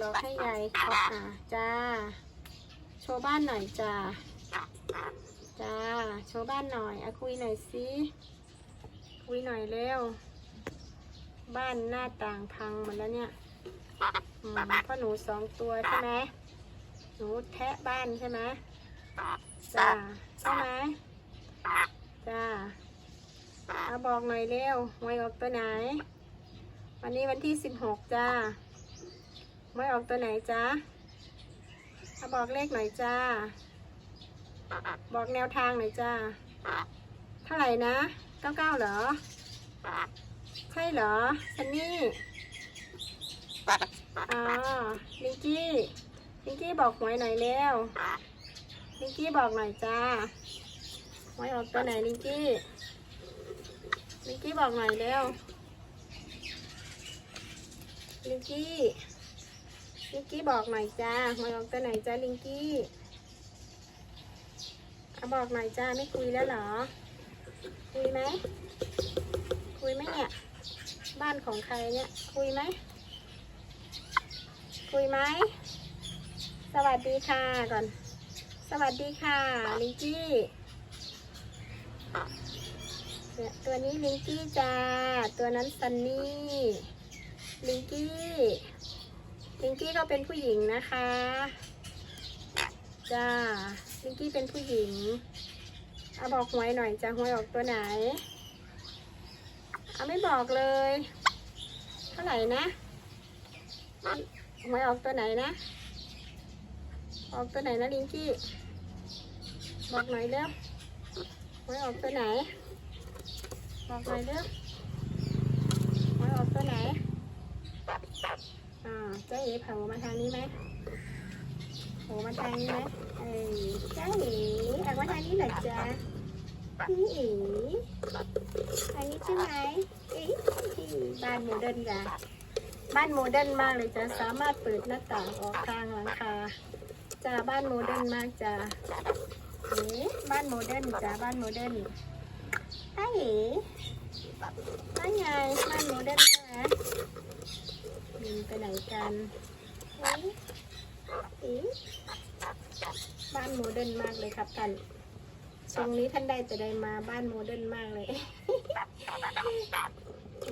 รอให้ยายเขาหาจ้า โชว์บ้านหน่อยจ้า จ้า โชว์บ้านหน่อยอะคุยหน่อยสิคุยหน่อยเร็ว บ้านหน้าต่างพังหมดแล้วเนี่ยอืมพ่อหนูสองตัวใช่ไหมหนูแทะบ้านใช่ไหมจ้าใช่ไหมจ้าเอาบอกหน่อยเร็วหวยออกตัวไหน วันนี้วันที่สิบหกจ้า หวยออกตัวไหนจ้าาบอกเลขหน่อยจ้า บอกแนวทางหน่อยจ้า เท่าไหร่นะเก้าเก้าเหรอ ใช่เหรอซันนี่ อ๋อ ลิงกี้ ลิงกี้บอกหวยหน่อยเร็วลิงกี้บอกหน่อยจ้าหวยออกตัวไหนลิงกี้ ลิงกี้บอกหน่อยเร็วลิงกี้ กี้บอกหน่อยจ้าหวยออกตัวไหนจ้าลิงกี้เอาบอกหน่อยจ้าไม่คุยแล้วเหรอ คุยไหมคุยไหมเนี่ย บ้านของใครเนี่ย คุยไหมคุยไหมสวัสดีค่ะก่อน สวัสดีค่ะลิงกี้เนี่ยตัวนี้ลิงกี้จ้า ตัวนั้นซันนี่ ลิงกี้ ลิงกี้ก็เป็นผู้หญิงนะคะจ้าลิงกี้เป็นผู้หญิงเอาบอกหวยหน่อยจะหวยออกตัวไหนเอาไม่บอกเลย เท่าไหร่นะหวยออกตัวไหนนะ ออกตัวไหนนะลิงกี้ บอกหน่อยเร็วหวยออกตัวไหน บอกหน่อยเร็วหวยออกตัวไหนอ่า เอ๋เผามาทางนี้ไหมโผล่มาทางนี้ไหมเอ้ยเจ๊เอ๋ออกมาทางนี้หน่อยจ้ะพี่เอ๋ทางนี้ใช่ไหมเอ๋บ้านโมเดิร์นจ้ะบ้านโมเดิร์นมากเลยจ้ะสามารถเปิดหน้าต่างออกทางหลังคาจ้าบ้านโมเดิร์นมากจ้ะเอ๋บ้านโมเดิร์นจ้ะบ้านโมเดิร์น ไอ้เอ๋นั่นไงบ้านโมเดิร์นใช่ไหมบินไปไหนกันอ๊ะเอ๊ะบ้านโมเดิร์นมากเลยครับท่านช่วงนี้ท่านใดจะได้มาบ้านโมเดิร์นมากเลย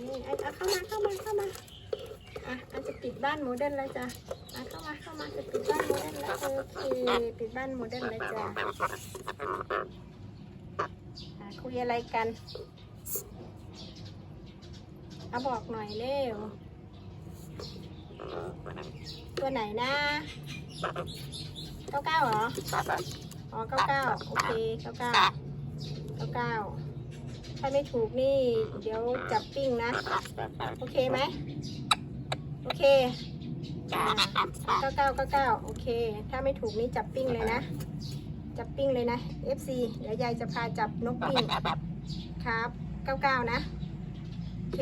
นี่เอาเอาเข้ามาเข้ามาเข้ามาอะอาจจะปิดบ้านโมเดิร์นแล้วจ้ะอะเข้ามาเข้ามาจะปิดบ้านโมเดิร์นแล้วโอเคปิดบ้านโมเดิร์นแล้วจ้ะ คุยอะไรกันเอาบอกหน่อยเร็ว ตัวไหนนะเก้าเก้าเหรอ อ๋อเก้าเก้าโอเคเก้าเก้าเก้าเก้าถ้าไม่ถูกนี่ เดี๋ยวจับปิ้งนะ โอเคไหม โอเคเก้าเก้าเก้าเก้าโอเค ถ้าไม่ถูกนี่จับปิ้งเลยนะ จับปิ้งเลยนะ FC เดี๋ยวยายจะพาจับนกปิ้งครับเก้าเก้านะ โอเค